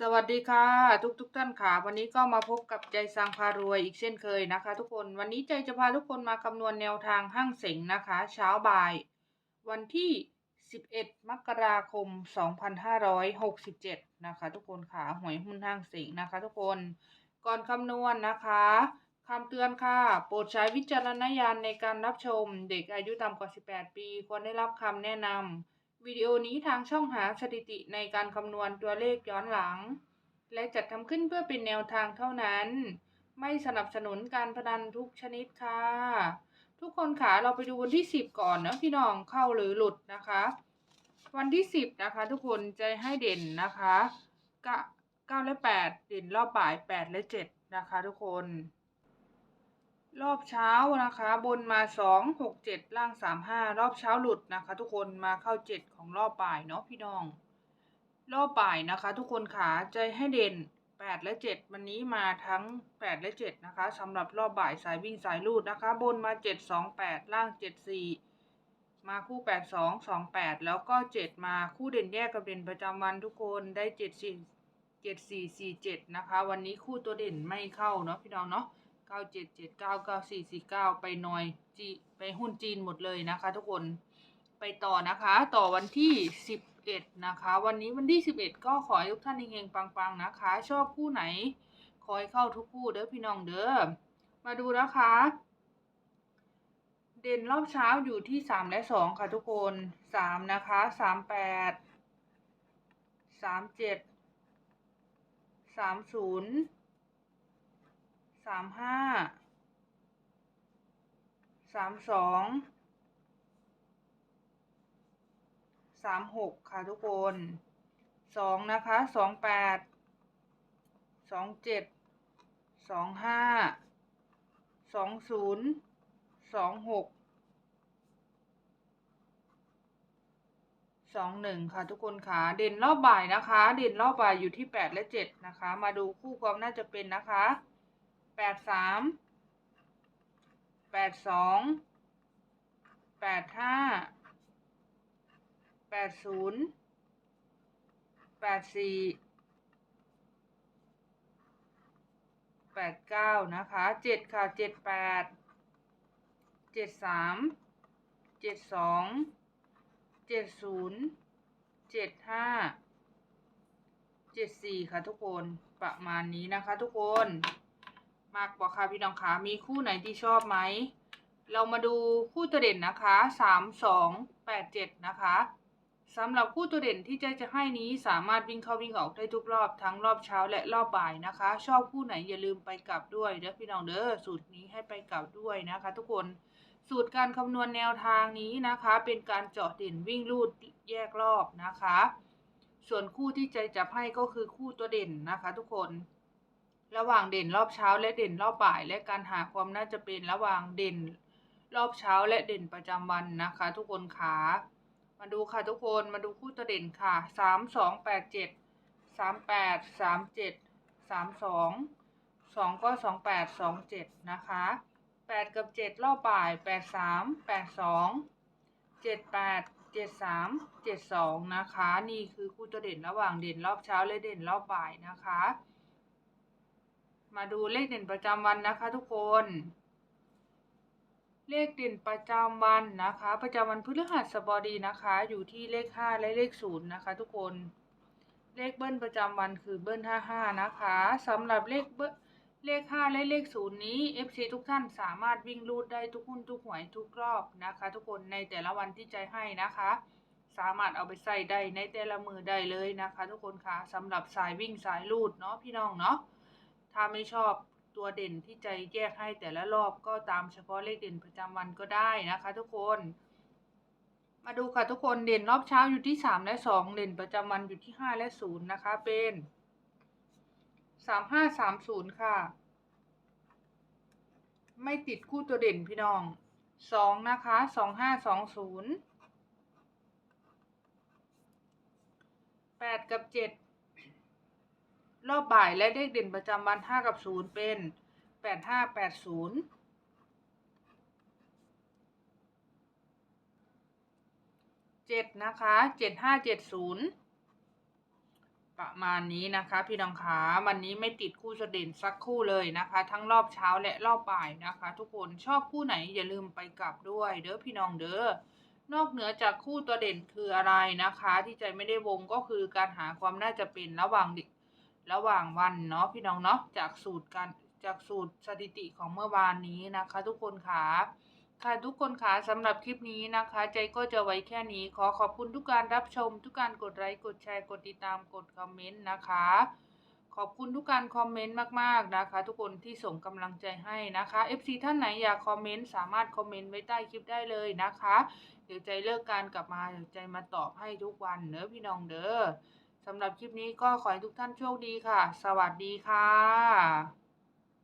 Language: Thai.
สวัสดีค่ะ ทุกทุกๆท่านค่ะ วันนี้ก็มาพบกับใจสังพารวยอีกเช่นเคยนะคะ ทุกคนวันนี้ใจจะพาทุกคนมาคำนวณแนวทางห้างเสงนะคะ เช้าบ่าย วันที่ 11 มกราคม 2567 นะคะ ทุกคนค่ะหวยหุ้นห้างเสงนะคะ ทุกคนก่อนคำนวณนะคะคำเตือนค่ะ โปรดใช้วิจารณญาณในการรับชม เด็กอายุต่ำกว่า 18 ปี ควรได้รับคำแนะนำ วิดีโอนี้ทางช่องหาสถิติในการคำนวณตัวเลขย้อนหลัง และจัดทำขึ้นเพื่อเป็นแนวทางเท่านั้น ไม่สนับสนุนการพนันทุกชนิดค่ะ ทุกคนค่ะเราไปดูวันที่ 10 ก่อนนะพี่น้องเข้าหรือหลุดนะคะ วันที่ 10 นะคะ ทุกคนจะให้เด่นนะคะกะ9และ 8 เด่นรอบบ่าย 8 และ 7 นะคะทุกคน รอบเช้านะคะ บนมา2 6 7ล่าง3 5รอบเช้าหลุดนะคะ ทุกคนมาเข้า7ของรอบบ่ายเนาะพี่น้อง รอบบ่ายนะคะ ทุกคนขาใจให้เด่น8และ7วันนี้มาทั้ง8และ7นะคะสำหรับรอบบ่ายสายวิ่งสายลูดนะคะ บนมา7 2 8ล่าง7 4มาคู่8 2 2 8แปดแล้วก็7มาคู่เด่นแยกกับเด่นประจำวันทุกคนได้7 4 7 4 4 7นะคะ วันนี้คู่ตัวเด่นไม่เข้าเนาะพี่น้องเนาะ 9 7 7 9 9 4 4 9ไปหน่อยจีไปหุ้นจีนหมดเลยนะคะ ทุกคนไปต่อนะคะ ต่อวันที่11นะคะ วันนี้วันที่11ก็ขอให้ทุกท่านเฮงๆปังๆนะคะ ชอบคู่ไหน ขอให้เข้าทุกคู่เด้อพี่น้องเด้อมาดูนะคะ เด่นรอบเช้าอยู่ที่3และ2ค่ะทุกคน3นะคะ38 37 30 35 32สาม สามหกค่ะทุกคน สองนะคะ สองแปด สองเจ็ด สองห้า สองศูนย์ สองหก สองหนึ่งค่ะทุกคนค่ะ เด่นรอบบ่ายนะคะ เด่นรอบบ่ายอยู่ที่แปดและเจ็ดนะคะ มาดูคู่ความน่าจะเป็นนะคะ แปดสามแปดสองแปดห้าแปดศูนย์แปดสี่แปดเก้านะคะเจ็ดค่ะเจ็ดแปดเจ็ดสามเจ็ดสองเจ็ดศูนย์เจ็ดห้าเจ็ดสี่ค่ะทุกคนประมาณนี้นะคะทุกคน มากกว่าค่ะพี่น้องคะมีคู่ไหนที่ชอบไหม เรามาดูคู่ตัวเด่นนะคะสามสองแปดเจ็ดนะคะสำหรับคู่ตัวเด่นที่ใจจะให้นี้สามารถวิ่งเข้าวิ่งออกได้ทุกรอบทั้งรอบเช้าและรอบบ่ายนะคะ ชอบคู่ไหนอย่าลืมไปกลับด้วยเด้อพี่น้องเด้อสูตรนี้ให้ไปกลับด้วยนะคะ ทุกคนสูตรการคำนวณแนวทางนี้นะคะ เป็นการเจาะเด่นวิ่งลูดแยกรอบนะคะ ส่วนคู่ที่ใจจับให้ก็คือคู่ตัวเด่นนะคะ ทุกคน ระหว่างเด่นรอบเช้าและเด่นรอบบ่าย และการหาความน่าจะเป็นระหว่างเด่นรอบเช้าและเด่นประจำวันนะคะ ทุกคนขามาดูค่ะทุกคนมาดูคู่ตัวเด่นค่ะสามสองแปดเจ็ดสามแปดสามเจ็ดสามสองสองก็สองแปดสองเจ็ดนะคะแปดกับเจ็ดรอบบ่ายแปดสามแปดสองเจ็ดแปดเจ็ดสามเจ็ดสองนะคะ นี่คือคู่ตัวเด่นระหว่างเด่นรอบเช้าและเด่นรอบบ่ายนะคะ มาดูเลขเด่นประจำวันนะคะทุกคน เลขเด่นประจำวันนะคะ ประจำวันพฤหัสบดีนะคะ อยู่ที่เลข 5 และเลข 0 นะคะ ทุกคน เลขเบิ้ลประจำวันคือเบิ้ล 55 นะคะสำหรับเลขเบิ้ลเลข 5 และเลข 0 นี้ FC ทุกท่านสามารถวิ่งรูดได้ทุกหุ้นทุกหวยทุกรอบนะคะ ทุกคนในแต่ละวันที่ใจให้นะคะ สามารถเอาไปใส่ได้ในแต่ละมือได้เลยนะคะ ทุกคนค่ะสำหรับสายวิ่งสายรูดเนาะพี่น้องเนาะ ถ้าไม่ชอบตัวเด่นที่ใจแยกให้แต่ละรอบก็ตามเฉพาะเลขเด่นประจำวันก็ได้นะคะ ทุกคน มาดูค่ะทุกคนเด่นรอบเช้าอยู่ที่ 3 และ 2 เด่นประจำวันอยู่ที่ 5 และ 0 นะคะ เป็น 3 5 3 0 ค่ะ ไม่ติดคู่ตัวเด่นพี่น้อง 2 นะคะ 2 5 2 0 8 กับ 7 รอบบ่ายและเลขเด่นประจำวัน 5 กับ 0 เป็น 8 5 8 0 7 นะคะ 7 5 7 0ไปประมาณนี้นะคะ พี่น้องขาวันนี้ไม่ติดคู่เด่นสักคู่เลยนะคะ ทั้งรอบเช้าและรอบบ่ายนะคะ ทุกคนชอบคู่ไหนอย่าลืมไปกลับด้วยเด้อพี่น้องเด้อนอกเหนือจากคู่ตัวเด่นคืออะไรนะคะ ที่ใจไม่ได้วงก็คือการหาความน่าจะเป็นระหว่าง ระหว่างวันเนาะพี่น้องเนาะจากสูตรการจากสูตรสถิติของเมื่อวานนี้นะคะ ทุกคนค่ะค่ะทุกคนค่ะสำหรับคลิปนี้นะคะ ใจก็จะไว้แค่นี้ขอขอบคุณทุกการรับชม ทุกการกดไลค์กดแชร์กดติดตามกดคอมเมนต์นะคะ ขอบคุณทุกการคอมเมนต์มากๆนะคะ ทุกคนที่ส่งกำลังใจให้นะคะ FC ท่านไหนอยากคอมเมนต์สามารถคอมเมนต์ไว้ใต้คลิปได้เลยนะคะ เดี๋ยวใจเลิกการกลับมาเดี๋ยวใจมาตอบให้ทุกวันเนอะพี่น้องเด้อ สำหรับคลิปนี้ก็ขอให้ทุกท่านโชคดีค่ะ สวัสดีค่ะ